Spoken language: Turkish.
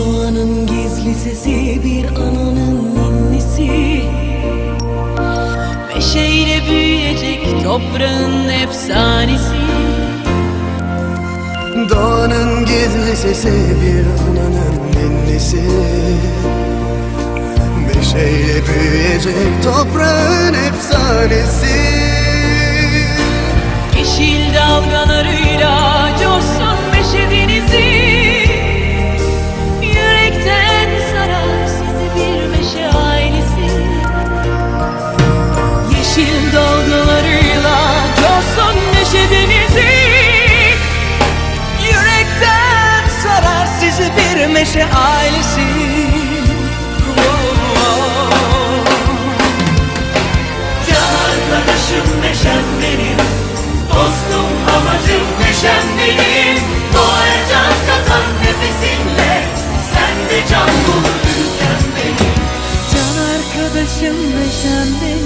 Doğanın gizli sesi bir ananın ninnisi. Meşeyle büyüyecek toprağın efsanesi. Doğanın gizli sesi bir ananın ninnisi. Meşeyle büyüyecek toprağın efsanesi. Yeşil dalgalarıyla meşe ailesi Can arkadaşım neşem benim Dostum amacım neşem benim. Doğaya can katan nefesinle Sen de can bulur ülkem benim. Can arkadaşım neşem benim